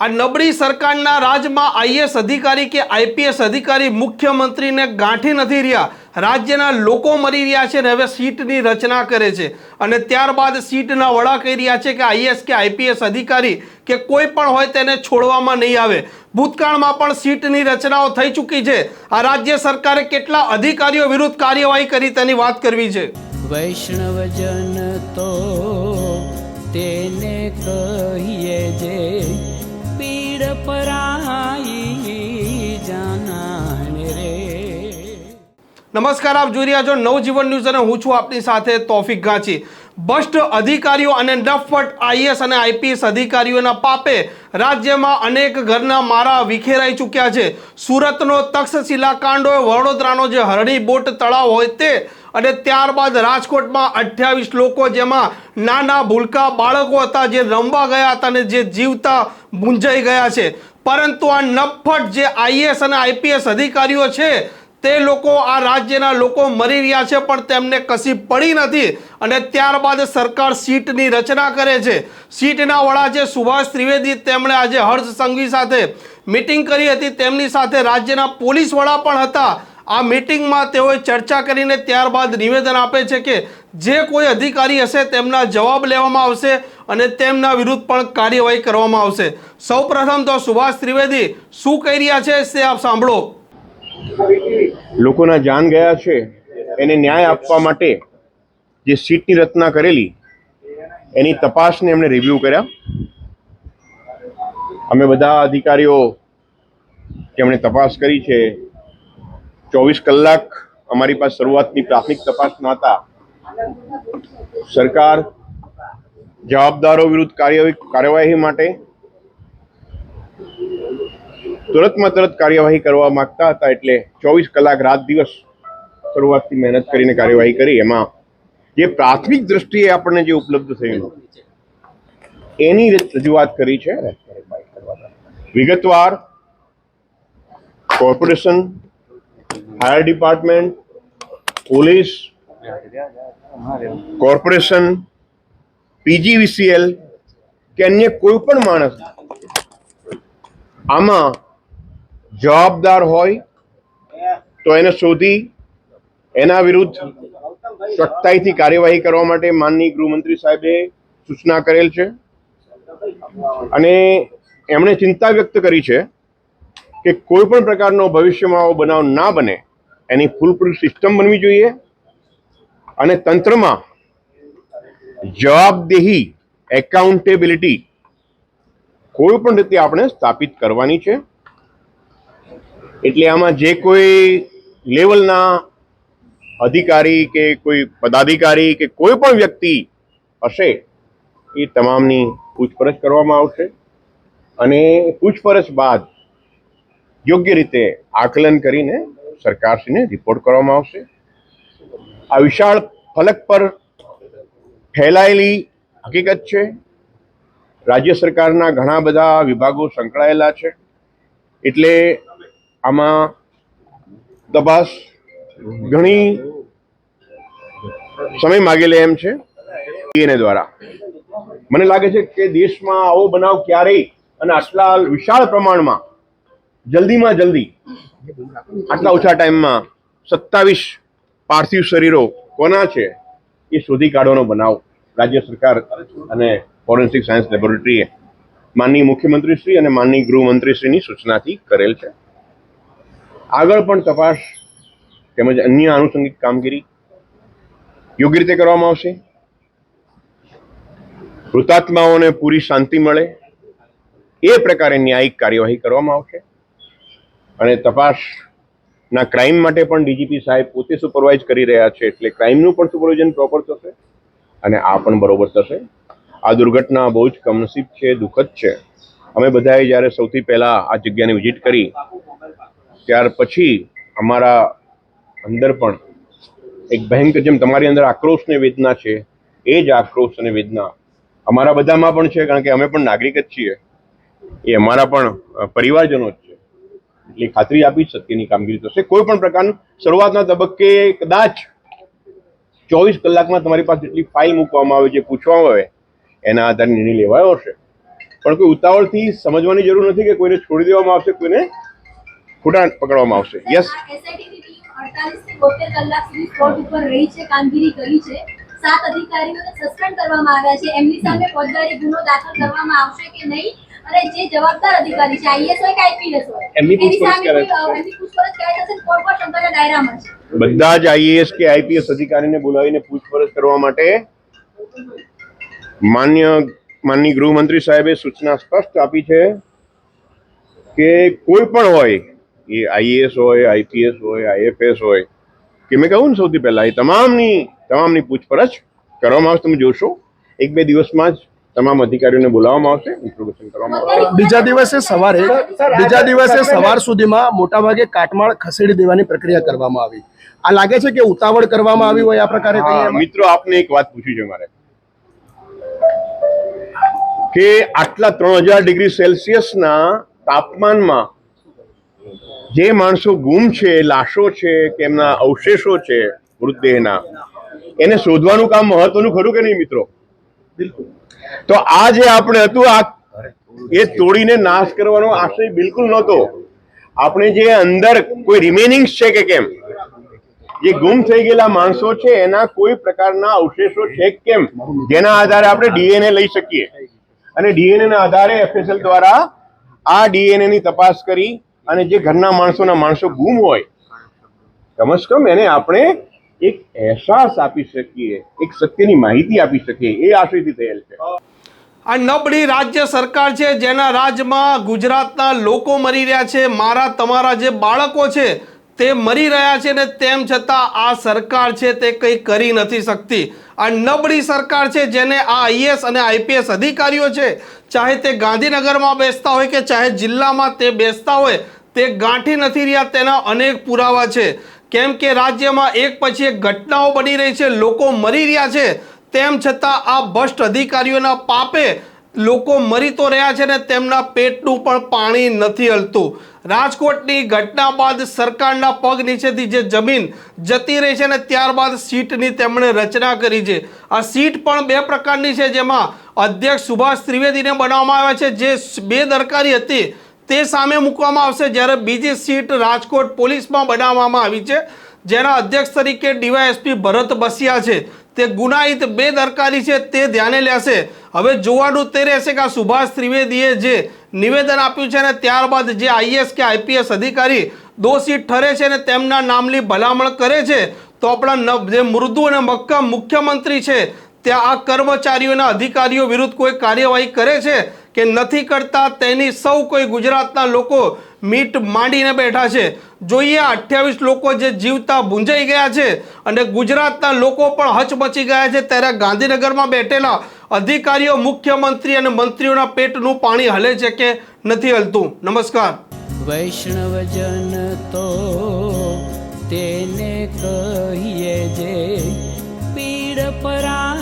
આ નબળી સરકારના રાજમાં આઈએસ અધિકારી કે આઈપીએસ અધિકારી મુખ્યમંત્રીને ગાંઠી નથી રહ્યા. રાજ્યના લોકો મરી રહ્યા છે અને હવે સીટની રચના કરે છે. અને ત્યારબાદ સીટના વડા કહી રહ્યા છે કે આઈએસ કે આઈપીએસ અધિકારી કે કોઈ પણ હોય તેને છોડવામાં નહીં આવે. ભૂતકાળમાં પણ સીટની રચનાઓ થઈ ચૂકી છે. આ રાજ્ય સરકારે કેટલા અધિકારીઓ વિરુદ્ધ કાર્યવાહી કરી તેની વાત કરવી છે. વૈષ્ણવજન તો તેને કહીએ નમસ્કાર, આપ જોઈ રહ્યા છો નવજીવન ન્યૂઝ અને હું છું આપની સાથે તોફિક ગાંચી. ભ્રષ્ટ અધિકારીઓ અને નફટ આઈએસ અને આઈપીએસ અધિકારીઓના પાપે રાજ્યમાં અનેક ઘરના મારા વિખેરાઈ ચૂક્યા છે. સુરતનો તક્ષશિલા કાંડ વડોદરાનો જે હરણી બોટ તળાવ હોય તે અને ત્યારબાદ રાજકોટમાં અઠ્યાવીસ લોકો જેમાં નાના ભૂલકા બાળકો હતા જે રમવા ગયા હતા અને જે જીવતા મૂંઝાઈ ગયા છે. પરંતુ આ નફટ જે આઈએસ અને આઈપીએસ અધિકારીઓ છે, તે લોકો આ રાજ્યના લોકો મરી રહ્યા છે, પણ તેમને કશી પડી નથી. અને ત્યારબાદ સરકાર સીટની રચના કરે છે. સીટના વડા છે સુભાષ ત્રિવેદી તેમણે આજે હર્ષ સંઘવી સાથે મિટિંગ કરી હતી. તેમની સાથે રાજ્યના પોલીસ વડા પણ હતા. આ મિટિંગમાં તેઓએ ચર્ચા કરીને ત્યારબાદ નિવેદન આપે છે કે જે કોઈ અધિકારી હશે તેમના જવાબ લેવામાં આવશે અને તેમના વિરુદ્ધ પણ કાર્યવાહી કરવામાં આવશે. સૌપ્રથમ તો સુભાષ ત્રિવેદી, શું કહી રહ્યા છે તે આપ સાંભળો. લોકોના જાન ગયા છે, એને ન્યાય આપવા માટે જે સીટની રચના કરેલી, એની તપાસને એમણે રિવ્યૂ કર્યા. અમે બધા અધિકારીઓ જેમણે તપાસ કરી છે ચોવીસ કલાક અમારી પાસે શરૂઆતની પ્રાથમિક તપાસના નહોતા સરકાર જવાબદારો વિરુદ્ધ કાર્યવાહી માટે તુરંતમાં તુરંત કાર્યવાહી કરવા માંગતા હતા એટલે ચોવીસ કલાક રાત દિવસ શરૂઆતથી મહેનત કરીને કાર્યવાહી કરી. એમાં જે પ્રાથમિક દ્રષ્ટિએ આપણને જે ઉપલબ્ધ થયેલું એની રજૂઆત કરી છે. વિગતવાર corporation fire department police corporation PGVCL કે અન્ય કોઈ પણ માણસ. આમાં જવાબદાર હોય તો એને શોધી એના વિરુદ્ધ સખ્તાઈથી કાર્યવાહી કરવા માટે માનનીય ગૃહમંત્રી સાહેબે સૂચના કરેલ છે. અને એમણે ચિંતા વ્યક્ત કરી છે કે કોઈ પણ પ્રકારનો ભવિષ્યમાં બનાવ ના બને એની ફૂલપ્રૂફ સિસ્ટમ બનવી જોઈએ અને તંત્રમાં જવાબદેહી એકાઉન્ટેબિલિટી કોઈ પણ રીતે આપણે સ્થાપિત કરવાની છે. એટલે આમાં જે કોઈ લેવલના અધિકારી કે કોઈ પદાધિકારી કે કોઈ પણ વ્યક્તિ હશે, એ તમામની પૂછપરછ કરવામાં આવશે અને પૂછપરછ બાદ યોગ્ય રીતે આકલન કરીને સરકારશ્રીને રિપોર્ટ કરવામાં આવશે. આ વિશાળ ફલક પર ફેલાયેલી હકીકત છે. રાજ્ય સરકારના ઘણા બધા વિભાગો સંકળાયેલા છે. એટલે આમાં તપાસ ઘણી સમય માગી લે એમ છે. એને દ્વારા. મને લાગે છે કે દેશમાં આવો બનાવ ક્યારેય અને આટલા વિશાળ પ્રમાણમાં જલ્દીમાં જલ્દી. આટલા ઓછા ટાઈમમાં સત્તાવીસ પાર્થિવ શરીરો કોના છે એ શોધી કાઢવાનો બનાવ રાજ્ય સરકાર અને ફોરેન્સિક સાયન્સ લેબોરેટરીએ માનનીય મુખ્યમંત્રીશ્રી અને માનનીય ગૃહમંત્રીશ્રીની સૂચનાથી કરેલ છે. આગળ પણ તપાસ તેમજ અન્ય આનુષંગિક કામગીરી યોગ્ય રીતે કરવામાં આવશે. મૃતાત્માઓને પૂરી શાંતિ મળે. એ પ્રકારે ન્યાયિક કાર્યવાહી કરવામાં આવશે. અને તપાસના ક્રાઇમ માટે પણ ડીજીપી સાહેબ પોતે સુપરવાઇઝ કરી રહ્યા છે, એટલે ક્રાઇમનું પણ સુપરવિઝન પ્રોપર થશે અને આ પણ બરોબર થશે. આ દુર્ઘટના બહુ જ કમનસીબ છે, દુઃખદ છે. અમે બધાએ જ્યારે સૌથી પહેલાં આ જગ્યાની વિઝિટ કરી, ત્યાર પછી અમારા અંદર પણ એક ભયંકર જેમ તમારી અંદર આક્રોશ ને વેદના છે, એ જ આક્રોશ અને વેદના અમારા બધામાં પણ છે, કારણ કે અમે પણ નાગરિક જ છીએ. એ અમારા પણ પરિવારજનો જ એટલી ખાતરી આપી સત્યની કામગીરી થશે. કોઈ પણ પ્રકારનું શરૂઆતના તબક્કે કદાચ ચોવીસ કલાકમાં તમારી પાસે જેટલી ફાઇલ મૂકવામાં આવે, જે પૂછવામાં આવે, એના આધારે નિર્ણય લેવાયો હશે. પણ કોઈ ઉતાવળથી સમજવાની જરૂર નથી કે કોઈને છોડી દેવામાં આવશે, કોઈને ખોટા પકડવામાં આવશે. યસ એસઆઈટીની ટીમ 48 થી 72 કલાક સુધી સ્પોટ ઉપર રહી છે કામગીરી કરી છે સાત અધિકારીઓને સસ્પેન્ડ કરવામાં આવ્યા છે. એમની સામે ફોજદારી ગુનો દાખલ કરવામાં આવશે કે નહીં? અને જે જવાબદાર અધિકારી છે આઈએસ હોય કે આઈપીએસ હોય એમની પૂછપરછ કરે એમની પૂછપરછ કરે છે કોણ કોણ શંકાના દાયરામાં છે. બધા જ આઈએએસ કે આઈપીએસ અધિકારીને બોલાવીને પૂછપરછ કરવા માટે માન્ય માનની ગૃહમંત્રી સાહેબે સૂચના સ્પષ્ટ આપી છે કે કોઈ પણ હોય એ આઈએએસ હોય આઈપીએસ હોય આઈએફએસ હોય કે મેં કહ્યું ને સૌથી પહેલાં એ તમામની તમામની પૂછપરછ કરવામાં આવશે તમે જોશો. એક બે દિવસમાં જ તમામ અધિકારીઓને બોલાવવામાં આવશે ઇન્ટ્રોગેશન કરવામાં આવશે. બીજા દિવસે સવારે બીજા દિવસે સવાર સુધીમાં મોટાભાગે કાટમાળ ખસેડી દેવાની પ્રક્રિયા કરવામાં આવી. આ લાગે છે કે ઉતાવળ કરવામાં આવી હોય આ પ્રકારે? મિત્રો આપને એક વાત પૂછી છે મારે. કે આટલા ત્રણ હજાર ડિગ્રી સેલ્સિયસના તાપમાનમાં જે માણસો ગુમ છે લાશો છે કે એમના અવશેષો છે મૃતદેહના એને શોધવાનું કામ મહત્વનું ખરું કે નહીં મિત્રો? તો આ જે આપણે હતું આ એ તોડીને નાશ કરવાનો આશય બિલકુલ નહોતો. આપણે જે અંદર કોઈ રિમેનિંગ છે કે કેમ? જે ગુમ થઈ ગયેલા માણસો છે, એના કોઈ પ્રકારના અવશેષો છે કેમ? જેના આધારે આપણે ડીએનએ લઈ શકીએ. અને ડીએનએ ના આધારે એફએસએલ દ્વારા આ ડીએનએ ની તપાસ કરી અને જે ઘરના માણસોના માણસો ગુમ હોય કમસે કમ એને આપણે એક અહેસાસ આપી શકીએ, એક સત્યની માહિતી આપી શકીએ, એ આશયથી થયેલ છે. આ નબળી રાજ્ય સરકાર છે, જેના રાજમાં ગુજરાતના લોકો મરી રહ્યા છે, મારા તમારા જે બાળકો છે, તે મરી રહ્યા છે ને તેમ છતાં આ સરકાર છે તે કંઈ કરી નથી શકતી. આ નબળી સરકાર છે જેને આ આઈએસ અને આઈપીએસ અધિકારીઓ છે, ચાહે તે ગાંધીનગરમાં બેસતા હોય કે ચાહે જિલ્લામાં તે બેસતા હોય, તે ગાંઠી નથી રહ્યા તેના અનેક પુરાવા છે. કેમ કે રાજ્યમાં એક પછી એક ઘટનાઓ બની રહી છે, લોકો મરી રહ્યા છે. તેમ છતાં આ ભ્રષ્ટ અધિકારીઓના પાપે લોકો મરી તો રહ્યા છે ને તેમના પેટનું પણ પાણી નથી હલતું. રાજકોટની ઘટના બાદ સરકારના પગ નીચેથી જે જમીન જતી રહી છે ને ત્યારબાદ સીટની તેમણે રચના કરી છે. આ સીટ પણ બે પ્રકારની છે, જેમાં અધ્યક્ષ સુભાષ ત્રિવેદીને બનાવવામાં આવ્યા છે, જે બેદરકારી હતી. તે સામે મૂકવામાં આવશે જ્યારે બીજી સીટ રાજકોટ પોલીસમાં બનાવવામાં આવી છે. જેના અધ્યક્ષ તરીકે ડીવાયએસપી ભરત બસિયા છે. તે ગુનાહિત બેદરકારી છે તે ધ્યાને લેશે. હવે જોવાનું તે રહેશે કે આ સુભાષ ત્રિવેદીએ જે નિવેદન આપ્યું છે ને ત્યારબાદ જે આઈએસ કે આઈપીએસ અધિકારી દોષિત ઠરે છે ને તેમના નામની ભલામણ કરે છે, તો આપણા જે મૃદુ અને મક્કમ મુખ્યમંત્રી છે, ત્યાં આ કર્મચારીઓના અધિકારીઓ વિરુદ્ધ કોઈ કાર્યવાહી કરે છે? કે નથી કરતા તેની સૌ કોઈ ગુજરાતના લોકો મીટ માંડીને બેઠા છે. જોઈએ અઠ્યાવીસ લોકો જે જીવતા ભૂંજાઈ ગયા છે અને ગુજરાતના લોકો પણ હચમચી ગયા છે. ત્યારે ગાંધીનગરમાં બેઠેલા અધિકારીઓ, મુખ્યમંત્રી અને મંત્રીઓના પેટનું પાણી હલે છે કે નથી હલતું? નમસ્કાર. વૈષ્ણવજન તો તેને કહીએ જે પીડ પરા